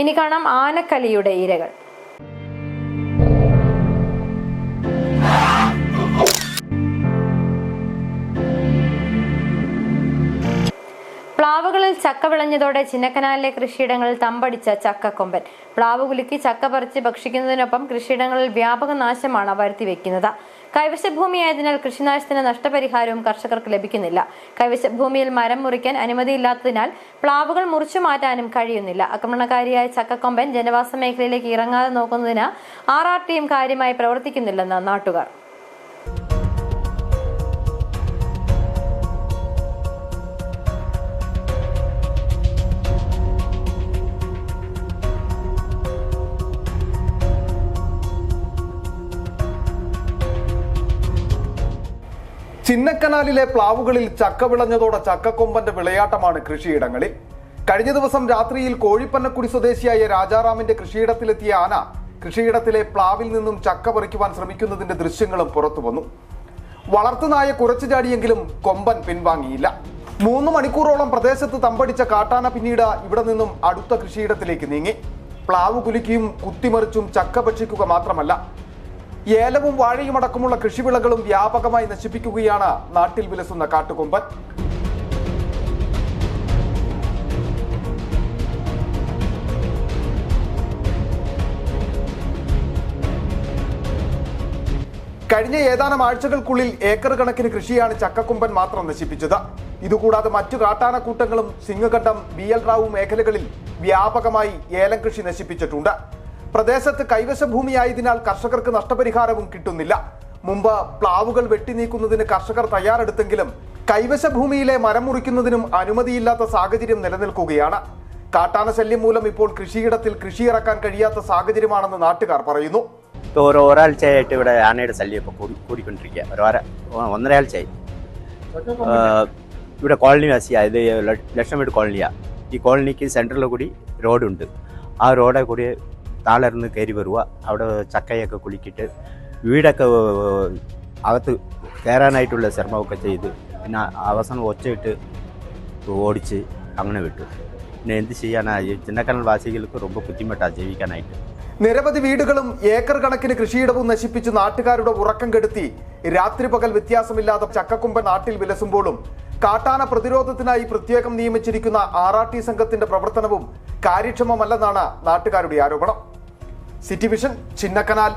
ഇനി കാണാം ആനക്കലിയുടെ ഇരകൾ. പ്ലാവുകളിൽ ചക്ക വിളഞ്ഞതോടെ ചിന്നക്കനാലിലെ കൃഷിയിടങ്ങളിൽ തമ്പടിച്ച ചക്കക്കൊമ്പൻ. പ്ലാവ് കുലുക്കി ചക്ക പറിച്ച് ഭക്ഷിക്കുന്നതിനൊപ്പം കൃഷിയിടങ്ങളിൽ വ്യാപക നാശമാണ് വരുത്തി വെക്കുന്നത് കൈവശഭൂമിയായതിനാൽ കൃഷിനാശത്തിന് നഷ്ടപരിഹാരവും കർഷകർക്ക് ലഭിക്കുന്നില്ല. കൈവശഭൂമിയിൽ മരം മുറിക്കാൻ അനുമതിയില്ലാത്തതിനാൽ പ്ലാവുകൾ മുറിച്ചു മാറ്റാനും കഴിയുന്നില്ല. ആക്രമണകാരിയായ ചക്കക്കൊമ്പൻ ജനവാസ മേഖലയിലേക്ക് ഇറങ്ങാതെ നോക്കുന്നതിന് ആർ ആർ ടിയും കാര്യമായി പ്രവർത്തിക്കുന്നില്ലെന്ന് നാട്ടുകാർ. ചിന്നക്കനാലിലെ പ്ലാവുകളിൽ ചക്ക വിളഞ്ഞതോടെ ചക്കക്കൊമ്പന്റെ വിളയാട്ടമാണ് കൃഷിയിടങ്ങളിൽ. കഴിഞ്ഞ ദിവസം രാത്രിയിൽ കോഴിപ്പന്നക്കുടി സ്വദേശിയായ രാജാറാമിന്റെ കൃഷിയിടത്തിലെത്തിയ ആന കൃഷിയിടത്തിലെ പ്ലാവിൽ നിന്നും ചക്ക പറിക്കുവാൻ ശ്രമിക്കുന്നതിന്റെ ദൃശ്യങ്ങളും പുറത്തു വന്നു. വളർത്തുനായ കുറച്ചു ചാടിയെങ്കിലും കൊമ്പൻ പിൻവാങ്ങിയില്ല. മൂന്ന് മണിക്കൂറോളം പ്രദേശത്ത് തമ്പടിച്ച കാട്ടാന പിന്നീട് ഇവിടെ നിന്നും അടുത്ത കൃഷിയിടത്തിലേക്ക് നീങ്ങി. പ്ലാവ് കുലുക്കിയും കുത്തിമറിച്ചും ചക്ക ഭക്ഷിക്കുക മാത്രമല്ല ഏലവും വാഴയും അടക്കമുള്ള കൃഷിവിളകളും വ്യാപകമായി നശിപ്പിക്കുകയാണ് നാട്ടിൽ വിലസുന്ന കാട്ടുകൊമ്പൻ. കഴിഞ്ഞ ഏതാനും ആഴ്ചകൾക്കുള്ളിൽ ഏക്കർ കണക്കിന് കൃഷിയാണ് ചക്കക്കൊമ്പൻ മാത്രം നശിപ്പിച്ചത്. ഇതുകൂടാതെ മറ്റു കാട്ടാനക്കൂട്ടങ്ങളും സിംഗഘട്ടം ബി എൽ റാവു മേഖലകളിൽ വ്യാപകമായി ഏലം കൃഷി നശിപ്പിച്ചിട്ടുണ്ട്. പ്രദേശത്ത് കൈവശ ഭൂമിയായതിനാൽ കർഷകർക്ക് നഷ്ടപരിഹാരവും കിട്ടുന്നില്ല. മുമ്പ് പ്ലാവുകൾ വെട്ടിനീക്കുന്നതിന് കർഷകർ തയ്യാറെടുത്തെങ്കിലും കൈവശ ഭൂമിയിലെ മരം മുറിക്കുന്നതിനും അനുമതിയില്ലാത്ത സാഹചര്യം നിലനിൽക്കുകയാണ്. കാട്ടാന ശല്യം മൂലം ഇപ്പോൾ കൃഷിയിടത്തിൽ കൃഷി ഇറക്കാൻ കഴിയാത്ത സാഹചര്യമാണെന്ന് നാട്ടുകാർ പറയുന്നു. ഒരു ഒരാഴ്ചയായിട്ട് ഇവിടെ ആനയുടെ ശല്യം ഇപ്പോൾ കൂടി കൂടിക്കൊണ്ടിരിക്കുക. ഒരു ഇവിടെ കോളനി വാസിയാണ് ഇത് ലക്ഷം വീട് കോളനിയാണ് ഈ കോളനിക്ക് സെന്ററിൽ കൂടി റോഡുണ്ട്. ആ റോഡെ കൂടി താളർന്ന് കയറി വരുക അവിടെ ചക്കയൊക്കെ കുലുക്കിയിട്ട് വീടൊക്കെ ഏർ, അകത്ത് കയറാനായിട്ടുള്ള ശ്രമമൊക്കെ ചെയ്ത് പിന്നെ അവസാനം ഒച്ചയിട്ട് ഓടിച്ച് അങ്ങനെ വിട്ടു പിന്നെ എന്ത് ചെയ്യാനാ ഈ ചിന്നക്കനൽ വാസികൾക്ക് ரொம்ப ബുദ്ധിമുട്ടാണ് ജീവിക്കാനായിട്ട് നിരവധി വീടുകളും ഏക്കർ കണക്കിന് കൃഷിയിടവും നശിപ്പിച്ച് നാട്ടുകാരുടെ ഉറക്കം കെടുത്തി രാത്രി പകൽ വ്യത്യാസമില്ലാതെ ചക്കക്കൊമ്പൻ നാട്ടിൽ വിലസുമ്പോഴും കാട്ടാന പ്രതിരോധത്തിനായി പ്രത്യേകം നിയമിച്ചിരിക്കുന്ന ആർ ആർ ടി സംഘത്തിന്റെ പ്രവർത്തനവും കാര്യക്ഷമമല്ലെന്നാണ് നാട്ടുകാരുടെ ആരോപണം City vision Chinnakanal.